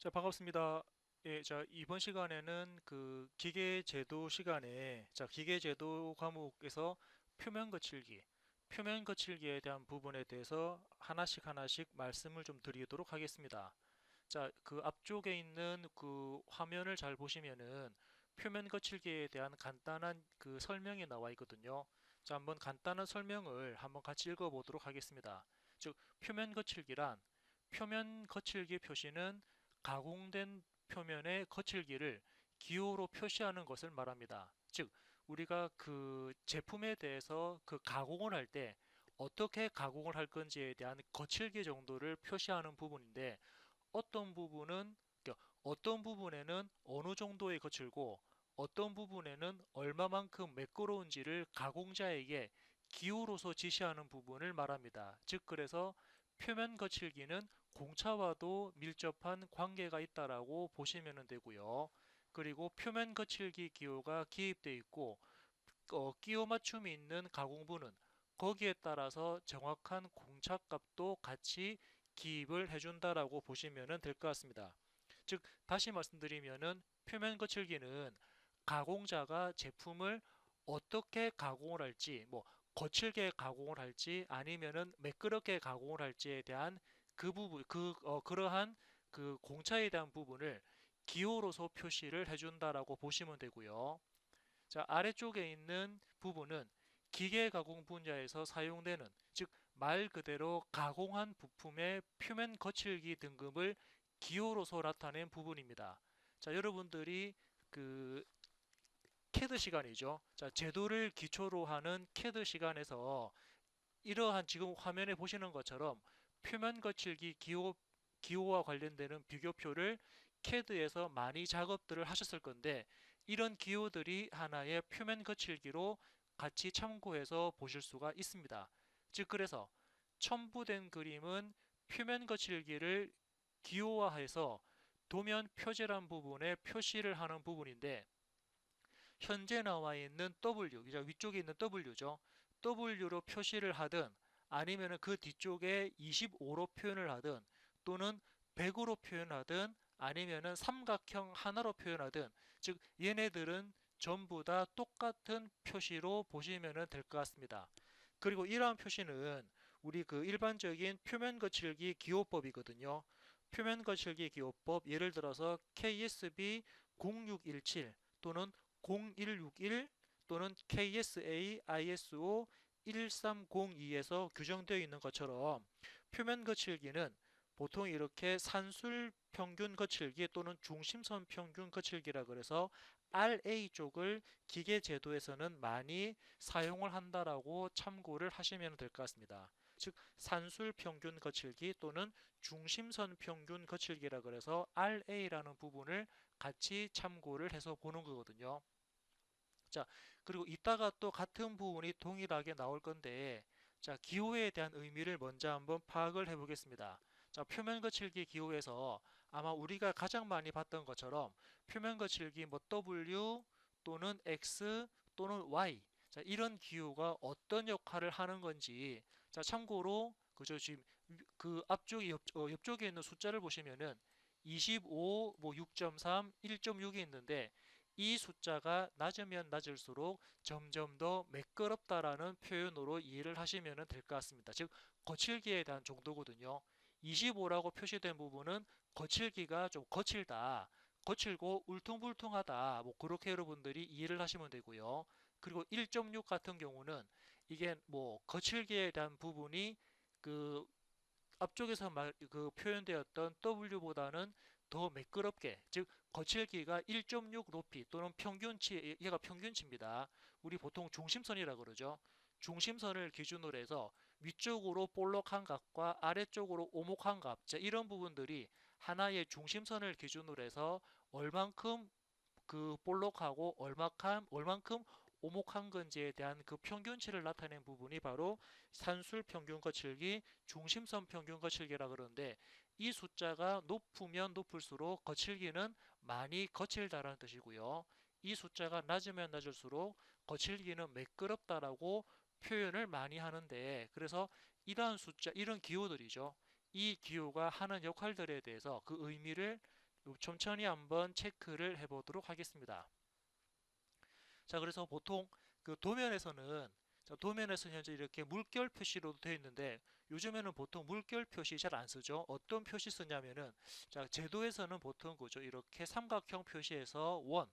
자, 반갑습니다. 예, 자, 이번 시간에는 그 기계제도 시간에, 자, 기계제도 과목에서 표면 거칠기, 표면 거칠기에 대한 부분에 대해서 하나씩 하나씩 말씀을 좀 드리도록 하겠습니다. 자, 그 앞쪽에 있는 그 화면을 잘 보시면은 표면 거칠기에 대한 간단한 그 설명이 나와 있거든요. 자, 한번 간단한 설명을 한번 같이 읽어보도록 하겠습니다. 즉, 표면 거칠기란 표면 거칠기 표시는 가공된 표면의 거칠기를 기호로 표시하는 것을 말합니다. 즉, 우리가 그 제품에 대해서 그 가공을 할 때 어떻게 가공을 할 건지에 대한 거칠기 정도를 표시하는 부분인데 어떤 부분은 그러니까 어떤 부분에는 어느 정도의 거칠고 어떤 부분에는 얼마만큼 매끄러운지를 가공자에게 기호로서 지시하는 부분을 말합니다. 즉 그래서 표면 거칠기는 공차와도 밀접한 관계가 있다라고 보시면 되고요. 그리고 표면 거칠기 기호가 기입되어 있고 어, 끼워 맞춤이 있는 가공부는 거기에 따라서 정확한 공차값도 같이 기입을 해준다라고 보시면 될 것 같습니다. 즉 다시 말씀드리면은 표면 거칠기는 가공자가 제품을 어떻게 가공을 할지 뭐 거칠게 가공을 할지 아니면은 매끄럽게 가공을 할지에 대한 그 부분 그 어, 그러한 그 공차에 대한 부분을 기호로서 표시를 해준다라고 보시면 되고요. 자, 아래쪽에 있는 부분은 기계 가공 분야에서 사용되는 즉 말 그대로 가공한 부품의 표면 거칠기 등급을 기호로서 나타낸 부분입니다. 자, 여러분들이 그 캐드 시간이죠. 자, 제도를 기초로 하는 캐드 시간에서 이러한 지금 화면에 보시는 것처럼 표면 거칠기 기호, 기호와 관련되는 비교표를 CAD에서 많이 작업들을 하셨을 건데 이런 기호들이 하나의 표면 거칠기로 같이 참고해서 보실 수가 있습니다. 즉 그래서 첨부된 그림은 표면 거칠기를 기호화해서 도면 표제란 부분에 표시를 하는 부분인데 현재 나와 있는 W, 위쪽에 있는 W죠. W로 표시를 하든 아니면 그 뒤쪽에 25로 표현을 하든 또는 100으로 표현하든 아니면 삼각형 하나로 표현하든 즉 얘네들은 전부 다 똑같은 표시로 보시면 될 것 같습니다. 그리고 이러한 표시는 우리 그 일반적인 표면 거칠기 기호법이거든요. 표면 거칠기 기호법 예를 들어서 KSB 0617 또는 0161 또는 KSA ISO 1302에서 규정되어 있는 것처럼 표면 거칠기는 보통 이렇게 산술 평균 거칠기 또는 중심선 평균 거칠기라 그래서 RA 쪽을 기계 제도에서는 많이 사용을 한다라고 참고를 하시면 될 것 같습니다. 즉 산술 평균 거칠기 또는 중심선 평균 거칠기라 그래서 RA라는 부분을 같이 참고를 해서 보는 거거든요. 자, 그리고 이따가 또 같은 부분이 동일하게 나올 건데, 자, 기호에 대한 의미를 먼저 한번 파악을 해 보겠습니다. 자, 표면 거칠기 기호에서 아마 우리가 가장 많이 봤던 것처럼 표면 거칠기 뭐 W 또는 X 또는 Y 자, 이런 기호가 어떤 역할을 하는 건지 자, 참고로 그저 지금 그 앞쪽에 옆, 어, 옆쪽에 있는 숫자를 보시면은 25, 뭐 6.3, 1.6이 있는데 이 숫자가 낮으면 낮을수록 점점 더 매끄럽다라는 표현으로 이해를 하시면 될 것 같습니다. 즉 거칠기에 대한 정도거든요. 25라고 표시된 부분은 거칠기가 좀 거칠다. 거칠고 울퉁불퉁하다. 뭐 그렇게 여러분들이 이해를 하시면 되고요. 그리고 1.6 같은 경우는 이게 뭐 거칠기에 대한 부분이 그 앞쪽에서 말, 그 표현되었던 W보다는 더 매끄럽게 즉 거칠기가 1.6 높이 또는 평균치 얘가 평균치입니다. 우리 보통 중심선이라 그러죠. 중심선을 기준으로 해서 위쪽으로 볼록한 값과 아래쪽으로 오목한 값 자, 이런 부분들이 하나의 중심선을 기준으로 해서 얼만큼 그 볼록하고 얼마큼 얼만큼 오목한 건지에 대한 그 평균치를 나타낸 부분이 바로 산술 평균 거칠기, 중심선 평균 거칠기라 그러는데 이 숫자가 높으면 높을수록 거칠기는 많이 거칠다라는 뜻이고요. 이 숫자가 낮으면 낮을수록 거칠기는 매끄럽다라고 표현을 많이 하는데 그래서 이러한 숫자, 이런 기호들이죠. 이 기호가 하는 역할들에 대해서 그 의미를 천천히 한번 체크를 해보도록 하겠습니다. 자, 그래서 보통 그 도면에서는 자, 도면에서 현재 이렇게 물결 표시로 되어 있는데 요즘에는 보통 물결 표시 잘 안 쓰죠. 어떤 표시 쓰냐면은 자, 제도에서는 보통 그죠. 이렇게 삼각형 표시에서 원.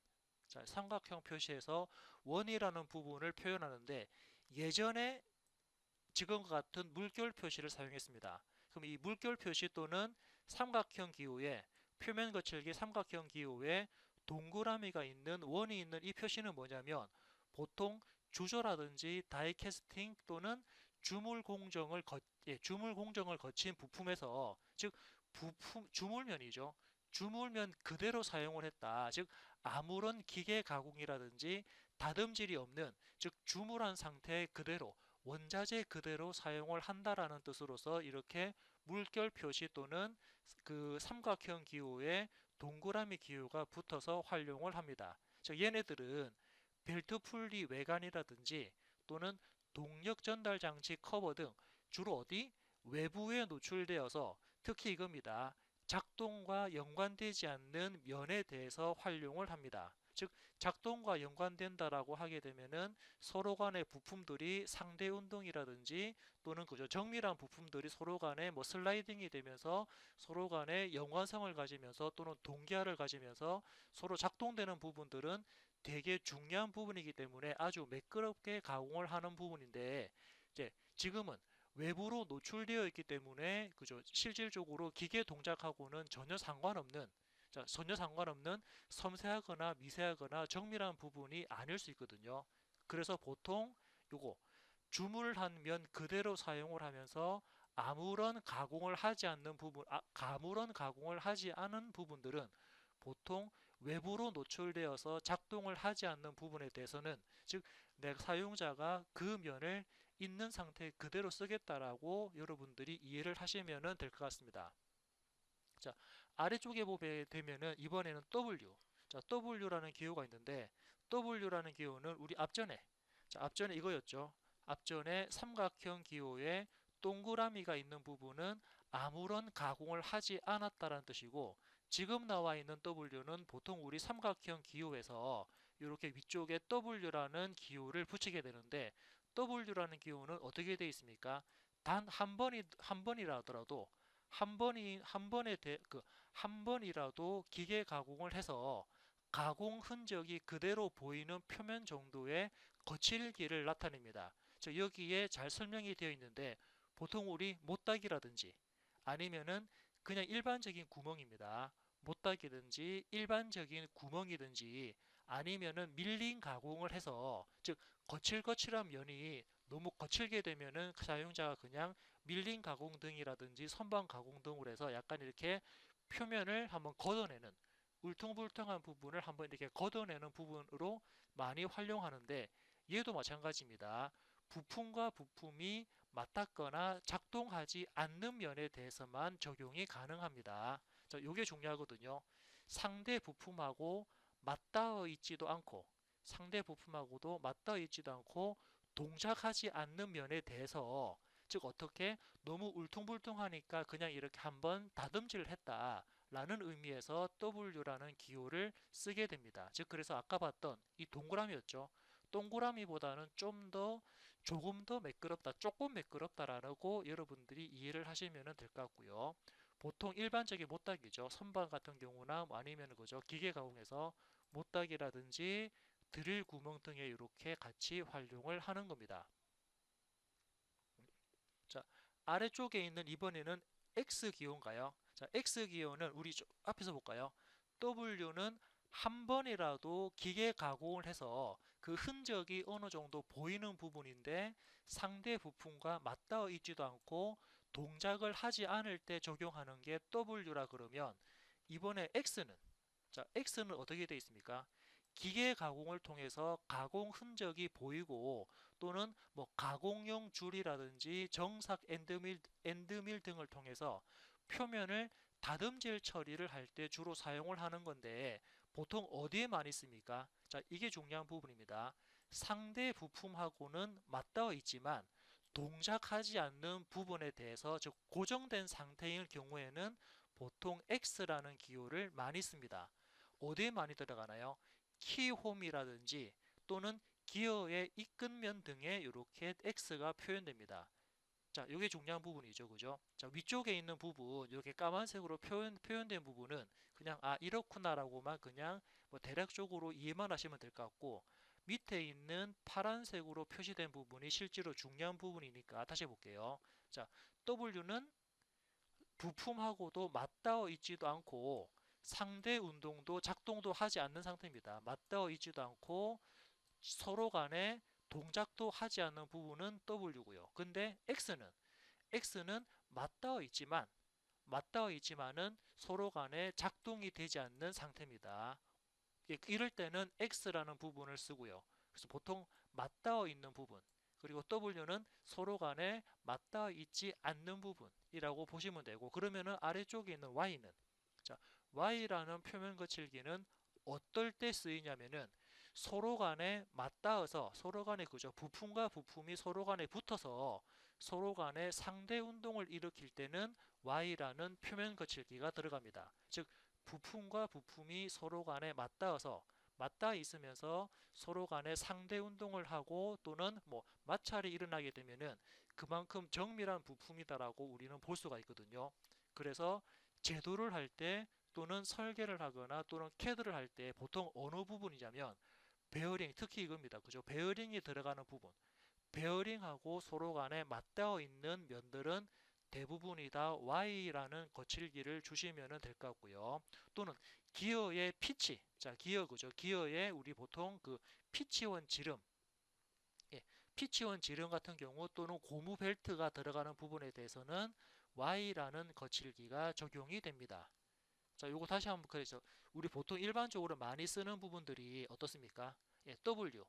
자, 삼각형 표시에서 원이라는 부분을 표현하는데 예전에 지금과 같은 물결 표시를 사용했습니다. 그럼 이 물결 표시 또는 삼각형 기호에 표면 거칠기 삼각형 기호에 동그라미가 있는 원이 있는 이 표시는 뭐냐면 보통 주조라든지 다이캐스팅 또는 주물 공정을 거, 예, 주물 공정을 거친 부품에서 즉 부품 주물면이죠. 주물면 그대로 사용을 했다. 즉 아무런 기계 가공이라든지 다듬질이 없는 즉 주물한 상태 그대로 원자재 그대로 사용을 한다라는 뜻으로서 이렇게 물결 표시 또는 그 삼각형 기호에 동그라미 기호가 붙어서 활용을 합니다. 즉 얘네들은 벨트 풀리 외관이라든지 또는 동력 전달 장치 커버 등 주로 어디 외부에 노출되어서 특히 이겁니다. 작동과 연관되지 않는 면에 대해서 활용을 합니다. 즉 작동과 연관된다라고 하게 되면은 서로 간의 부품들이 상대 운동이라든지 또는 그저 정밀한 부품들이 서로 간에 뭐 슬라이딩이 되면서 서로 간에 연관성을 가지면서 또는 동기화를 가지면서 서로 작동되는 부분들은 되게 중요한 부분이기 때문에 아주 매끄럽게 가공을 하는 부분인데 이제 지금은 외부로 노출되어 있기 때문에 그죠 실질적으로 기계 동작하고는 전혀 상관없는 자, 전혀 상관없는 섬세하거나 미세하거나 정밀한 부분이 아닐 수 있거든요. 그래서 보통 요거 주물한 면 그대로 사용을 하면서 아무런 가공을 하지 않는 부분, 아, 아무런 가공을 하지 않은 부분들은 보통 외부로 노출되어서 작동을 하지 않는 부분에 대해서는 즉 내 사용자가 그 면을 있는 상태 그대로 쓰겠다라고 여러분들이 이해를 하시면 될 것 같습니다. 자, 아래쪽에 보게 되면은 이번에는 W. 자, W라는 기호가 있는데 W라는 기호는 우리 앞전에 자, 앞전에 이거였죠. 앞전에 삼각형 기호에 동그라미가 있는 부분은 아무런 가공을 하지 않았다는 뜻이고 지금 나와 있는 W는 보통 우리 삼각형 기호에서 이렇게 위쪽에 W라는 기호를 붙이게 되는데 W라는 기호는 어떻게 되어 있습니까? 단 한 번이 한 번이라 하더라도 한 번이 한 번에 그한 번이라도 기계 가공을 해서 가공 흔적이 그대로 보이는 표면 정도의 거칠기를 나타냅니다. 저 여기에 잘 설명이 되어 있는데 보통 우리 못따기라든지 아니면은 그냥 일반적인 구멍입니다. 못따기든지 일반적인 구멍이든지 아니면은 밀린 가공을 해서 즉 거칠거칠한 면이 너무 거칠게 되면은 사용자가 그냥 밀린 가공 등이라든지 선반 가공 등으로 해서 약간 이렇게 표면을 한번 걷어내는 울퉁불퉁한 부분을 한번 이렇게 걷어내는 부분으로 많이 활용하는데 얘도 마찬가지입니다. 부품과 부품이 맞닿거나 작동하지 않는 면에 대해서만 적용이 가능합니다. 자, 이게 중요하거든요. 상대 부품하고 맞닿아 있지도 않고 상대 부품하고도 맞닿아 있지도 않고 동작하지 않는 면에 대해서 즉 어떻게 너무 울퉁불퉁하니까 그냥 이렇게 한번 다듬질을 했다 라는 의미에서 W라는 기호를 쓰게 됩니다. 즉 그래서 아까 봤던 이 동그라미였죠. 동그라미보다는 좀 더 조금 더 매끄럽다, 조금 매끄럽다라고 여러분들이 이해를 하시면 될 것 같고요. 보통 일반적인 못닥이죠. 선반 같은 경우나 뭐 아니면 그죠 기계 가공에서 못닥이라든지 드릴 구멍 등에 이렇게 같이 활용을 하는 겁니다. 자 아래쪽에 있는 이번에는 X 기호인가요? 자 X 기호는 우리 앞에서 볼까요? W는 한 번이라도 기계 가공을 해서 그 흔적이 어느 정도 보이는 부분인데 상대 부품과 맞닿아 있지도 않고 동작을 하지 않을 때 적용하는 게 W라 그러면 이번에 X는 자 X는 어떻게 되어 있습니까? 기계 가공을 통해서 가공 흔적이 보이고 또는 뭐 가공용 줄이라든지 정삭 엔드밀, 엔드밀 등을 통해서 표면을 다듬질 처리를 할 때 주로 사용을 하는 건데 보통 어디에 많이 씁니까? 자, 이게 중요한 부분입니다. 상대 부품하고는 맞닿아 있지만 동작하지 않는 부분에 대해서 즉 고정된 상태일 경우에는 보통 x라는 기호를 많이 씁니다. 어디에 많이 들어가나요? 키홈이라든지 또는 기어의 입근면 등에 이렇게 x가 표현됩니다. 자, 이게 중요한 부분이죠. 그죠? 자, 위쪽에 있는 부분, 이렇게 까만색으로 표현, 표현된 부분은 그냥 아, 이렇구나라고만 그냥 뭐 대략적으로 이해만 하시면 될 것 같고 밑에 있는 파란색으로 표시된 부분이 실제로 중요한 부분이니까 다시 볼게요. 자, W는 부품하고도 맞닿아 있지도 않고 상대 운동도 작동도 하지 않는 상태입니다. 맞닿아 있지도 않고 서로 간에 동작도 하지 않는 부분은 W고요. 근데 X는 X는 맞닿아 있지만 맞닿아 있지만은 서로 간에 작동이 되지 않는 상태입니다. 예, 이럴 때는 X라는 부분을 쓰고요. 그래서 보통 맞닿아 있는 부분 그리고 W는 서로 간에 맞닿아 있지 않는 부분이라고 보시면 되고 그러면은 아래쪽에 있는 Y는 자 Y라는 표면 거칠기는 어떨 때 쓰이냐면은 서로 간에 맞닿아서 서로 간에 그죠 부품과 부품이 서로 간에 붙어서 서로 간에 상대 운동을 일으킬 때는 Y라는 표면 거칠기가 들어갑니다. 즉 부품과 부품이 서로 간에 맞닿아서 맞닿아 있으면서 서로 간에 상대 운동을 하고 또는 뭐 마찰이 일어나게 되면은 그만큼 정밀한 부품이다라고 우리는 볼 수가 있거든요. 그래서 제도를 할 때 또는 설계를 하거나 또는 캐드를 할 때 보통 어느 부분이냐면 베어링 특히 이겁니다. 그죠? 베어링이 들어가는 부분. 베어링하고 서로 간에 맞닿아 있는 면들은 대부분이 다 Y라는 거칠기를 주시면 될 것 같고요. 또는 기어의 피치. 자, 기어 그죠? 기어의 우리 보통 그 피치원 지름. 예, 피치원 지름 같은 경우 또는 고무 벨트가 들어가는 부분에 대해서는 Y라는 거칠기가 적용이 됩니다. 자, 요거 다시 한번 그래서 우리 보통 일반적으로 많이 쓰는 부분들이 어떻습니까? 예, W.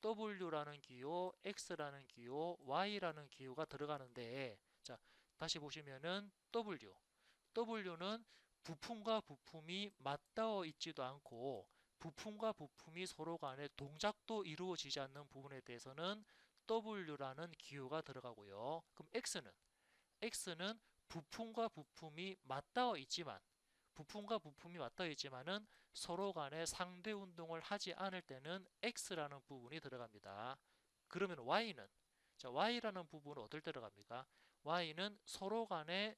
W라는 기호, X라는 기호, Y라는 기호가 들어가는데 자, 다시 보시면은 W. W는 부품과 부품이 맞닿아 있지도 않고 부품과 부품이 서로 간에 동작도 이루어지지 않는 부분에 대해서는 W라는 기호가 들어가고요. 그럼 X는 X는 부품과 부품이 맞닿아 있지만 부품과 부품이 맞닿아 있지만은 서로 간에 상대 운동을 하지 않을 때는 X라는 부분이 들어갑니다. 그러면 Y는 자, Y라는 부분은 어떨 때 들어갑니까? Y는 서로 간에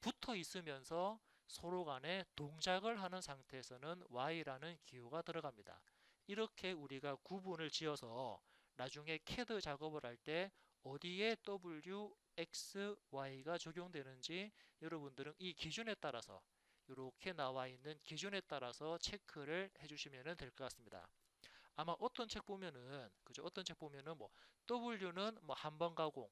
붙어 있으면서 서로 간에 동작을 하는 상태에서는 Y라는 기호가 들어갑니다. 이렇게 우리가 구분을 지어서 나중에 CAD 작업을 할 때 어디에 W, X, Y가 적용되는지 여러분들은 이 기준에 따라서 이렇게 나와 있는 기준에 따라서 체크를 해주시면 될 것 같습니다. 아마 어떤 책 보면은 그죠? 어떤 책 보면은 뭐 W는 뭐 한 번 가공,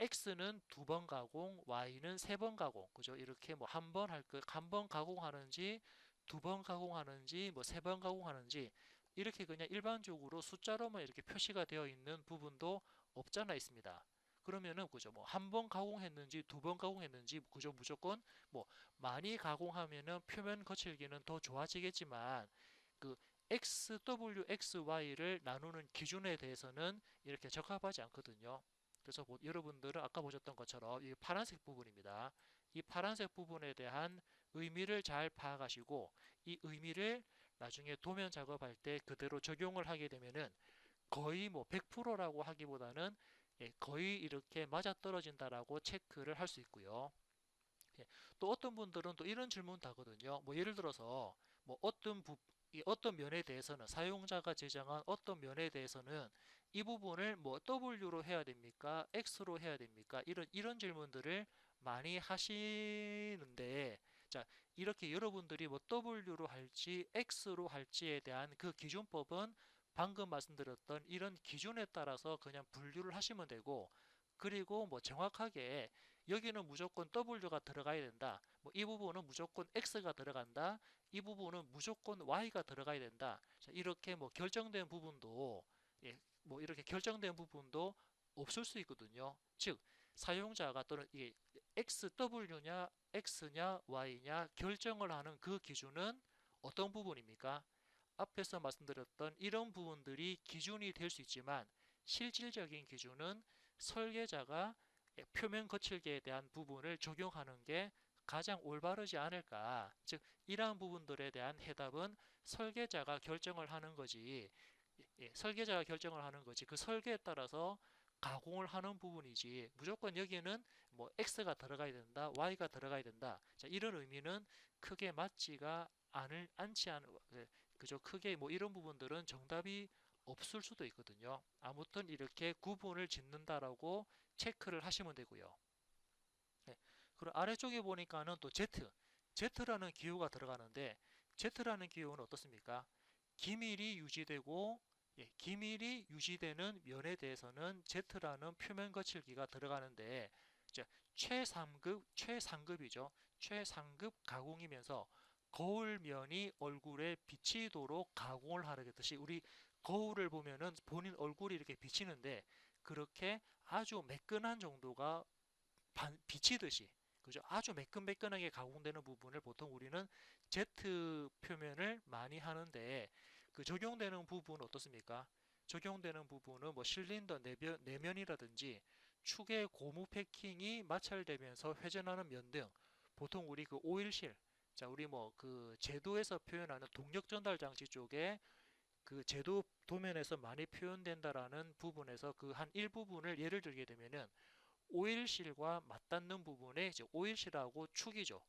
X는 두 번 가공, Y는 세 번 가공, 그죠? 이렇게 뭐 한 번할 거, 한번 가공하는지, 두 번 가공하는지, 뭐 세 번 가공하는지 이렇게 그냥 일반적으로 숫자로만 이렇게 표시가 되어 있는 부분도 없잖아 있습니다. 그러면은 그죠 뭐 한 번 가공했는지 두 번 가공했는지 그죠 무조건 뭐 많이 가공하면은 표면 거칠기는 더 좋아지겠지만 그 x, w, x, y를 나누는 기준에 대해서는 이렇게 적합하지 않거든요. 그래서 뭐 여러분들은 아까 보셨던 것처럼 이 파란색 부분입니다. 이 파란색 부분에 대한 의미를 잘 파악하시고 이 의미를 나중에 도면 작업할 때 그대로 적용을 하게 되면은 거의 뭐 100%라고 하기보다는 예, 거의 이렇게 맞아떨어진다라고 체크를 할 수 있고요. 예, 또 어떤 분들은 또 이런 질문도 하거든요. 뭐 예를 들어서 뭐 어떤 부, 어떤 면에 대해서는 사용자가 제정한 어떤 면에 대해서는 이 부분을 뭐 W로 해야 됩니까? X로 해야 됩니까? 이런 이런 질문들을 많이 하시는데 자 이렇게 여러분들이 뭐 W로 할지 X로 할지에 대한 그 기준법은 방금 말씀드렸던 이런 기준에 따라서 그냥 분류를 하시면 되고 그리고 뭐 정확하게 여기는 무조건 W가 들어가야 된다. 뭐 이 부분은 무조건 X가 들어간다. 이 부분은 무조건 Y가 들어가야 된다. 자, 이렇게 뭐 결정된 부분도 예, 뭐 이렇게 결정된 부분도 없을 수 있거든요. 즉 사용자가 또는 이게 XW냐 X냐 Y냐 결정을 하는 그 기준은 어떤 부분입니까? 앞에서 말씀드렸던 이런 부분들이 기준이 될 수 있지만 실질적인 기준은 설계자가 표면 거칠기에 대한 부분을 적용하는 게 가장 올바르지 않을까? 즉 이러한 부분들에 대한 해답은 설계자가 결정을 하는 거지. 예, 설계자가 결정을 하는 거지. 그 설계에 따라서 가공을 하는 부분이지. 무조건 여기는 뭐 X가 들어가야 된다, Y가 들어가야 된다. 자, 이런 의미는 크게 맞지가 않을 않지 않은 예, 그죠? 크게 뭐 이런 부분들은 정답이 없을 수도 있거든요. 아무튼 이렇게 구분을 짓는다라고 체크를 하시면 되고요. 네. 그리고 아래쪽에 보니까는 또 Z, Z라는 기호가 들어가는데 Z라는 기호는 어떻습니까? 기밀이 유지되고 예, 기밀이 유지되는 면에 대해서는 Z라는 표면 거칠기가 들어가는데 자, 최상급 최상급이죠. 최상급 가공이면서 거울면이 얼굴에 비치도록 가공을 하겠듯이 우리 거울을 보면은 본인 얼굴이 이렇게 비치는데 그렇게 아주 매끈한 정도가 반- 비치듯이 그죠? 아주 매끈매끈하게 가공되는 부분을 보통 우리는 Z 표면을 많이 하는데 그 적용되는 부분 어떻습니까? 적용되는 부분은 뭐 실린더 내면, 내면이라든지 축의 고무 패킹이 마찰되면서 회전하는 면 등 보통 우리 그 오일실 자 우리 뭐 그 제도에서 표현하는 동력 전달 장치 쪽에 그 제도 도면에서 많이 표현된다라는 부분에서 그 한 일부분을 예를 들게 되면은 오일실과 맞닿는 부분에 이제 오일실하고 축이죠.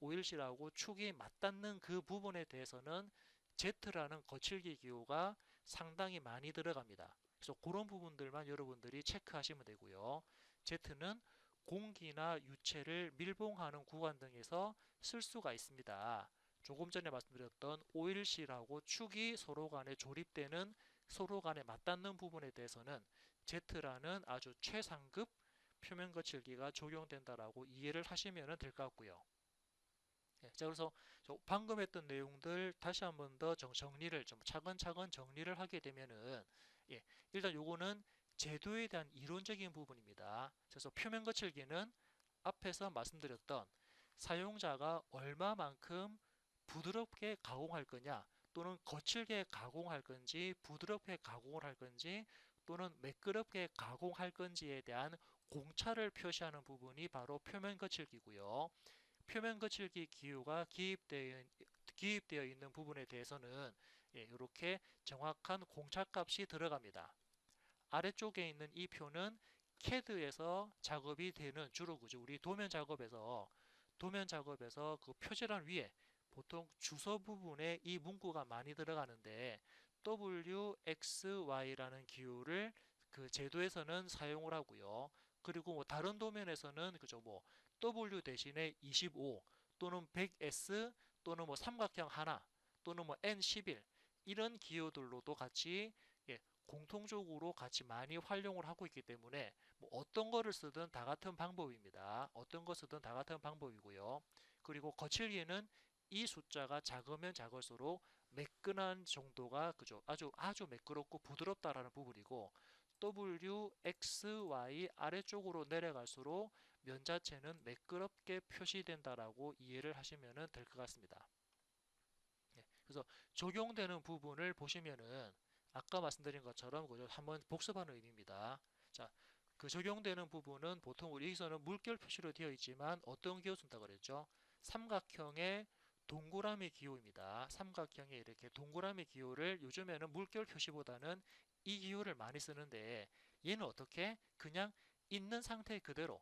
오일실하고 축이 맞닿는 그 부분에 대해서는 Z라는 거칠기 기호가 상당히 많이 들어갑니다. 그래서 그런 부분들만 여러분들이 체크하시면 되고요. Z는 공기나 유체를 밀봉하는 구간 등에서 쓸 수가 있습니다. 조금 전에 말씀드렸던 오일실하고 축이 서로 간에 조립되는 서로 간에 맞닿는 부분에 대해서는 Z라는 아주 최상급 표면 거칠기가 적용된다라고 이해를 하시면 될 것 같고요. 예, 자 그래서 방금 했던 내용들 다시 한 번 더 정리를 좀 차근차근 정리를 하게 되면은 예, 일단 요거는 제도에 대한 이론적인 부분입니다. 그래서 표면 거칠기는 앞에서 말씀드렸던 사용자가 얼마만큼 부드럽게 가공할 거냐 또는 거칠게 가공할 건지 부드럽게 가공을 할 건지 또는 매끄럽게 가공할 건지에 대한 공차를 표시하는 부분이 바로 표면 거칠기고요. 표면 거칠기 기호가 기입되어, 기입되어 있는 부분에 대해서는 예, 이렇게 정확한 공차 값이 들어갑니다. 아래쪽에 있는 이 표는 CAD에서 작업이 되는 주로 그죠 우리 도면 작업에서 도면 작업에서 그 표지란 위에 보통 주소 부분에 이 문구가 많이 들어가는데 W, X, Y라는 기호를 그 제도에서는 사용을 하고요. 그리고 뭐 다른 도면에서는 그죠 뭐 W 대신에 25 또는 100S 또는 뭐 삼각형 하나 또는 뭐 N11 이런 기호들로도 같이 예, 공통적으로 같이 많이 활용을 하고 있기 때문에 뭐 어떤 거를 쓰든 다 같은 방법입니다. 어떤 거 쓰든 다 같은 방법이고요. 그리고 거칠기는 이 숫자가 작으면 작을수록 매끈한 정도가 그죠 아주 아주 매끄럽고 부드럽다라는 부분이고 W, X, Y 아래쪽으로 내려갈수록 면 자체는 매끄럽게 표시된다라고 이해를 하시면 될 것 같습니다. 네, 그래서 적용되는 부분을 보시면은 아까 말씀드린 것처럼 그죠 한번 복습하는 의미입니다. 자, 그 적용되는 부분은 보통 우리 여기서는 물결 표시로 되어 있지만 어떤 기호 쓴다 그랬죠? 삼각형의 동그라미 기호입니다. 삼각형의 이렇게 동그라미 기호를 요즘에는 물결 표시보다는 이 기호를 많이 쓰는데 얘는 어떻게? 그냥 있는 상태 그대로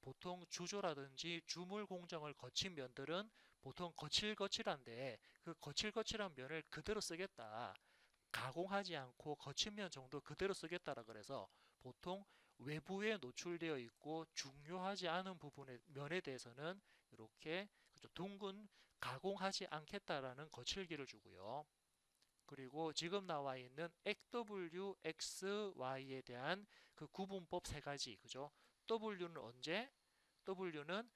보통 주조라든지 주물 공정을 거친 면들은 보통 거칠거칠한데 그 거칠거칠한 면을 그대로 쓰겠다. 가공하지 않고 거친 면 정도 그대로 쓰겠다라 그래서 보통 외부에 노출되어 있고 중요하지 않은 부분의 면에 대해서는 이렇게 둥근 가공하지 않겠다라는 거칠기를 주고요. 그리고 지금 나와 있는 XW, X, Y에 대한 그 구분법 세 가지, 그죠? W는 언제? W는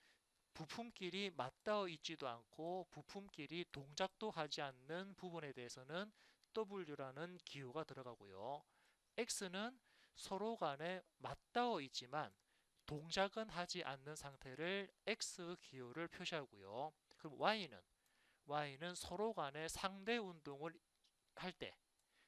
부품끼리 맞닿아 있지도 않고 부품끼리 동작도 하지 않는 부분에 대해서는 W라는 기호가 들어가고요. X는 서로 간에 맞닿아 있지만 동작은 하지 않는 상태를 X 기호를 표시하고요. 그럼 Y는 Y는 서로 간에 상대 운동을 할 때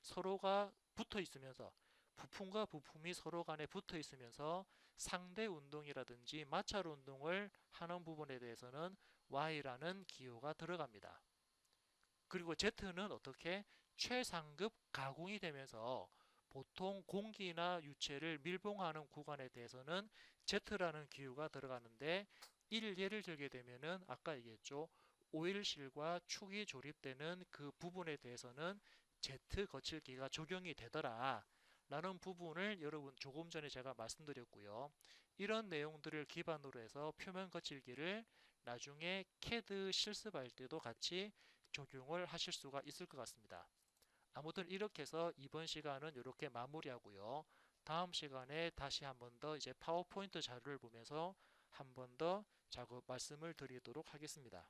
서로가 붙어 있으면서 부품과 부품이 서로 간에 붙어 있으면서 상대 운동이라든지 마찰 운동을 하는 부분에 대해서는 Y라는 기호가 들어갑니다. 그리고 Z는 어떻게 최상급 가공이 되면서 보통 공기나 유체를 밀봉하는 구간에 대해서는 Z라는 기호가 들어가는데 일예를 들게 되면은 아까 얘기했죠. 오일실과 축이 조립되는 그 부분에 대해서는 Z 거칠기가 적용이 되더라 라는 부분을 여러분 조금 전에 제가 말씀드렸고요. 이런 내용들을 기반으로 해서 표면 거칠기를 나중에 CAD 실습할 때도 같이 적용을 하실 수가 있을 것 같습니다. 아무튼 이렇게 해서 이번 시간은 이렇게 마무리하고요. 다음 시간에 다시 한 번 더 이제 파워포인트 자료를 보면서 한 번 더 작업 말씀을 드리도록 하겠습니다.